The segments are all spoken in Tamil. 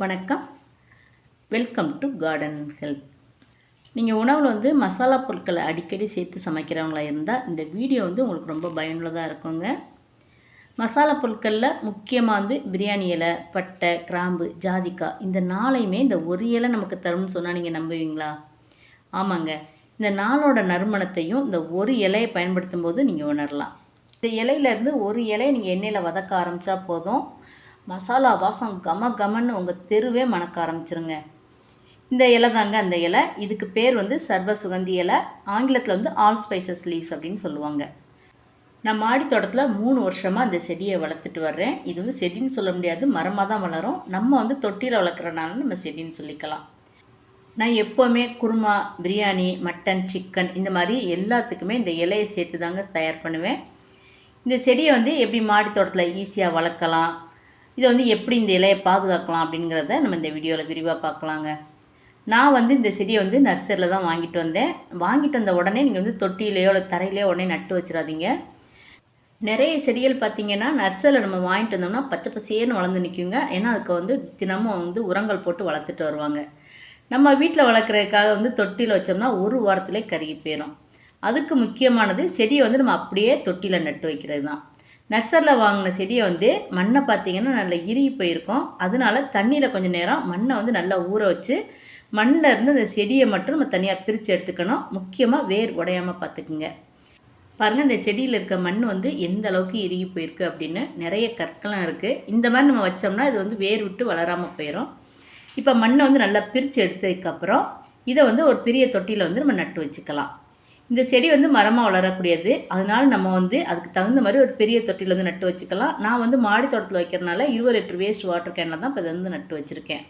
வணக்கம். வெல்கம் டு கார்டன் ஹெல்த் நீங்கள் உணவில் வந்து மசாலா பொருட்களை அடிக்கடி சேர்த்து சமைக்கிறவங்களா இருந்தால் இந்த வீடியோ வந்து உங்களுக்கு ரொம்ப பயனுள்ளதாக இருக்குங்க. மசாலா பொருட்களில் முக்கியமாக வந்து பிரியாணி இலை பட்டை கிராம்பு ஜாதிக்காய் இந்த நாளையுமே இந்த ஒரு இலை நமக்கு தரும்னு சொன்னால் நீங்கள் நம்புவீங்களா? ஆமாங்க. இந்த நாளோட நறுமணத்தையும் இந்த ஒரு இலையை பயன்படுத்தும் போது நீங்கள் உணரலாம். இந்த இலையிலேருந்து ஒரு இலையை நீங்கள் எண்ணெயில் வதக்க ஆரம்பித்தா போதும். மசாலா வாசம் கம கமன்னு உங்கள் தெருவே மணக்க ஆரம்பிச்சிருங்க. இந்த இலை தாங்க அந்த இலை. இதுக்கு பேர் வந்து சர்வ சுகந்தி இலை. ஆங்கிலத்தில் வந்து ஆல் ஸ்பைசஸ் லீவ்ஸ் அப்படின்னு சொல்லுவாங்க. நான் மாடி தோட்டத்தில் மூணு வருஷமாக அந்த செடியை வளர்த்துட்டு வர்றேன். இது வந்து செடின்னு சொல்ல முடியாது மரமாக தான் வளரும். நம்ம வந்து தொட்டியில் வளர்க்குறனால நம்ம செடின்னு சொல்லிக்கலாம். நான் எப்போவுமே குருமா பிரியாணி மட்டன் சிக்கன் இந்த மாதிரி எல்லாத்துக்குமே இந்த இலையை சேர்த்து தாங்க தயார் பண்ணுவேன். இந்த செடியை வந்து எப்படி மாடி தோட்டத்தில் ஈஸியாக வளர்க்கலாம்? இதை வந்து எப்படி இந்த இலையை பாதுகாக்கலாம் அப்படிங்கிறத நம்ம இந்த வீடியோவில் விரிவாக பார்க்கலாங்க. நான் வந்து இந்த செடியை வந்து நர்சரியில் தான் வாங்கிட்டு வந்தேன். வாங்கிட்டு வந்த உடனே நீங்கள் வந்து தொட்டியிலையோ இல்லை தரையிலையோ உடனே நட்டு வச்சிடாதீங்க. நிறைய செடிகள் பார்த்திங்கன்னா நர்சரியில் நம்ம வாங்கிட்டு வந்தோம்னா பச்சை பசேன்னு வளர்ந்து நிற்குங்க ஏன்னா அதுக்கு வந்து தினமும் வந்து உரங்கள் போட்டு வளர்த்துட்டு வருவாங்க. நம்ம வீட்டில் வளர்க்குறதுக்காக வந்து தொட்டியில் வச்சோம்னா ஒரு வாரத்திலே கருகி போயிடும் அதுக்கு முக்கியமானது செடியை வந்து நம்ம அப்படியே தொட்டியில் நட்டு வைக்கிறது தான். நர்சரியில் வாங்கின செடியை வந்து மண்ணை பார்த்தீங்கன்னா நல்லா இறுகி போயிருக்கும். அதனால தண்ணியில் கொஞ்சம் நேரம் மண்ணை வந்து நல்லா ஊற வச்சு மண்ணில் இருந்து அந்த செடியை மட்டும் நம்ம தனியாக பிரித்து எடுத்துக்கணும். முக்கியமாக வேர் உடையாமல் பார்த்துக்குங்க பாருங்கள் இந்த செடியில் இருக்க மண் வந்து எந்த அளவுக்கு இறுகி போயிருக்கு அப்படின்னு நிறைய கற்களும் இருக்குது இந்த மாதிரி நம்ம வச்சோம்னா இது வந்து வேர் விட்டு வளராமல் போயிடும் இப்போ மண்ணை வந்து நல்லா பிரித்து எடுத்ததுக்கப்புறம் இதை வந்து ஒரு பெரிய தொட்டியில் வந்து நம்ம நட்டு வச்சுக்கலாம். இந்த செடி வந்து மரமாக வளரக்கூடியது. அதனால் நம்ம வந்து அதுக்கு தகுந்த மாதிரி ஒரு பெரிய தொட்டியில் வந்து நட்டு வச்சுக்கலாம். நான் வந்து மாடி தோட்டத்தில் வைக்கிறதுனால இருபது லிட்டர் வேஸ்ட் வாட்டர் கேனில் தான் இப்போ வந்து நட்டு வச்சுருக்கேன்.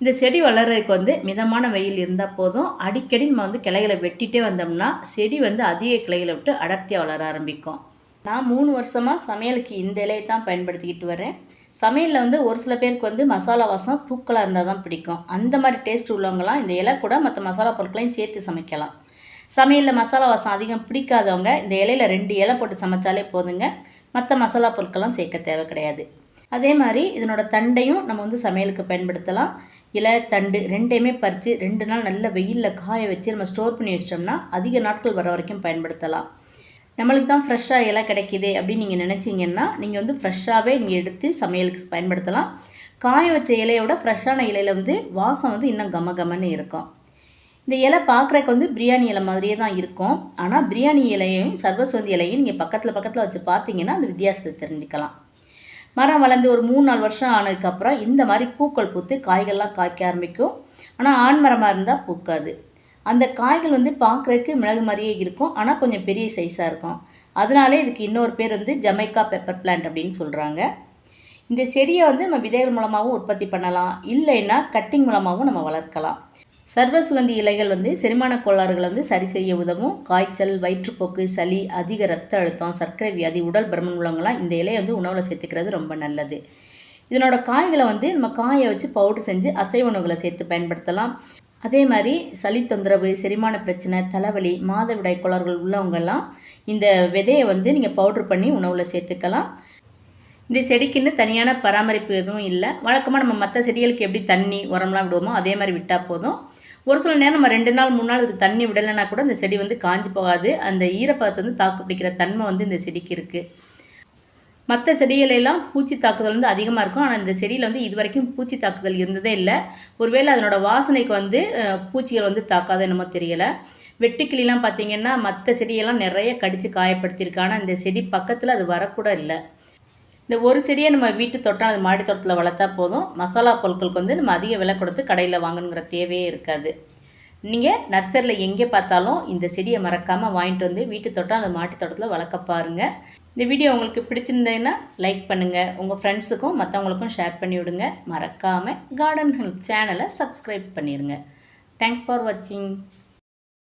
இந்த செடி வளர்கிறதுக்கு வந்து மிதமான வெயில் இருந்தால் போதும். அடிக்கடி நம்ம வந்து கிளைகளை வெட்டிகிட்டே வந்தோம்னா செடி வந்து அதிக கிளைகளை விட்டு அடர்த்தியாக வளர ஆரம்பிக்கும். நான் மூணு வருஷமாக சமையலுக்கு இந்த இலையை தான் பயன்படுத்திக்கிட்டு வரேன். சமையலில் வந்து ஒரு சில பேருக்கு வந்து மசாலா வாசம் தூக்கலாக இருந்தால் தான் பிடிக்கும். அந்த மாதிரி டேஸ்ட் உள்ளவங்களாம் இந்த இலை கூட மற்ற மசாலா பொருட்களையும் சேர்த்து சமைக்கலாம். சமையலில் மசாலா வாசம் அதிகம் பிடிக்காதவங்க இந்த இலையில் ரெண்டு இலை போட்டு சமைச்சாலே போதுங்க. மற்ற மசாலா பொருட்கள்லாம் சேர்க்க தேவை கிடையாது. அதே மாதிரி இதனோட தண்டையும் நம்ம வந்து சமையலுக்கு பயன்படுத்தலாம். இலை தண்டு ரெண்டையுமே பறித்து ரெண்டு நாள் நல்ல வெயிலில் காய வச்சு நம்ம ஸ்டோர் பண்ணி வச்சிட்டோம்னா அதிக நாட்கள் வர வரைக்கும் பயன்படுத்தலாம். நம்மளுக்கு தான் ஃப்ரெஷ்ஷாக இலை கிடைக்கிதே அப்படின்னு நீங்கள் நினச்சிங்கன்னா நீங்கள் வந்து ஃப்ரெஷ்ஷாகவே நீங்கள் எடுத்து சமையலுக்கு பயன்படுத்தலாம். காய வச்ச இலையோட ஃப்ரெஷ்ஷான இலையில் வந்து வாசம் வந்து இன்னும் கம கமன்னு இருக்கும். இந்த இலை பார்க்குறக்கு வந்து பிரியாணி இலை மாதிரியே தான் இருக்கும். ஆனால் பிரியாணி இலையும் சர்வசுவந்தி இலையும் நீங்கள் பக்கத்தில் பக்கத்தில் வச்சு பார்த்தீங்கன்னா அந்த வித்தியாசத்தை தெரிஞ்சுக்கலாம். மரம் வளர்ந்து ஒரு மூணு நாலு வருஷம் ஆனதுக்கப்புறம் இந்த மாதிரி பூக்கள் பூத்து காய்கள்லாம் காய்க்க ஆரம்பிக்கும். ஆனால் ஆண் மரமாக இருந்தால் பூக்காது. அந்த காய்கள் வந்து பார்க்குறதுக்கு மிளகு மாதிரியே இருக்கும். ஆனால் கொஞ்சம் பெரிய சைஸாக இருக்கும். அதனாலே இதுக்கு இன்னொரு பேர் வந்து ஜமைக்கா பெப்பர் பிளான்ட் அப்படின்னு சொல்கிறாங்க இந்த செடியை வந்து நம்ம விதைகள் மூலமாகவும் உற்பத்தி பண்ணலாம். இல்லைன்னா கட்டிங் மூலமாகவும் நம்ம வளர்க்கலாம். சர்வ சுகந்தி இலைகள் வந்து செரிமான கோளாறுகளை வந்து சரி செய்ய உதவும். காய்ச்சல் வயிற்றுப்போக்கு சளி அதிக ரத்த அழுத்தம் சர்க்கரை வியாதி உடல் பருமன் உள்ளவங்களாம் இந்த இலையை வந்து உணவில் சேர்த்துக்கிறது ரொம்ப நல்லது. இதனோட காய்களை வந்து நம்ம காய வச்சு பவுடர் செஞ்சு அசைவ உணவுகளை சேர்த்து பயன்படுத்தலாம். அதே மாதிரி சளி தொந்தரவு செரிமான பிரச்சனை தலைவலி மாதவிடாய் கோளாறுகள் உள்ளவங்கெல்லாம் இந்த விதையை வந்து நீங்கள் பவுட்ரு பண்ணி உணவில் சேர்த்துக்கலாம். இந்த செடிக்குன்னு தனியான பராமரிப்பு எதுவும் இல்லை. வழக்கமாக நம்ம மற்ற செடிகளுக்கு எப்படி தண்ணி உரம்லாம் விடுவோமோ அதே மாதிரி விட்டால் போதும். ஒரு சில நேரம் நம்ம ரெண்டு நாள் மூணு நாள் அதுக்கு தண்ணி விடலைன்னா கூட அந்த செடி வந்து காஞ்சி போகாது. அந்த ஈரப்பதத்தை வந்து தாக்கு பிடிக்கிற தன்மை வந்து இந்த செடிக்கு இருக்குது மற்ற செடிகளெல்லாம் பூச்சி தாக்குதல் வந்து அதிகமாக இருக்கும். ஆனால் இந்த செடியில் வந்து இது வரைக்கும் பூச்சி தாக்குதல் இருந்ததே இல்லை. ஒருவேளை அதனோட வாசனைக்கு வந்து பூச்சிகள் வந்து தாக்காத என்னமோ தெரியலை. வெட்டுக்கிளிலாம் பார்த்தீங்கன்னா மற்ற செடியெல்லாம் நிறைய கடித்து காயப்படுத்தியிருக்கு. ஆனால் இந்த செடி பக்கத்தில் அது வரக்கூட இல்லை. இந்த ஒரு செடியை நம்ம வீட்டு தோட்டம் அது மாடி தோட்டத்தில் வளர்த்தா போதும். மசாலா பொருட்களுக்கு வந்து நம்ம அதிக விலை கொடுத்து கடையில் வாங்கணுங்கிற தேவையே இருக்காது. நீங்கள் நர்சரியில் எங்கே பார்த்தாலும் இந்த செடியை மறக்காமல் வாங்கிட்டு வந்து வீட்டு தோட்டம் அது மாட்டி தோட்டத்தில் வளர்க்க பாருங்கள் இந்த வீடியோ உங்களுக்கு பிடிச்சிருந்ததுன்னா லைக் பண்ணுங்கள் உங்கள் ஃப்ரெண்ட்ஸுக்கும் மற்றவங்களுக்கும் ஷேர் பண்ணி விடுங்க. மறக்காமல் கார்டன் ஹெல்ப் சேனலை சப்ஸ்கிரைப் பண்ணிடுங்க தேங்க்ஸ் ஃபார் வாட்சிங்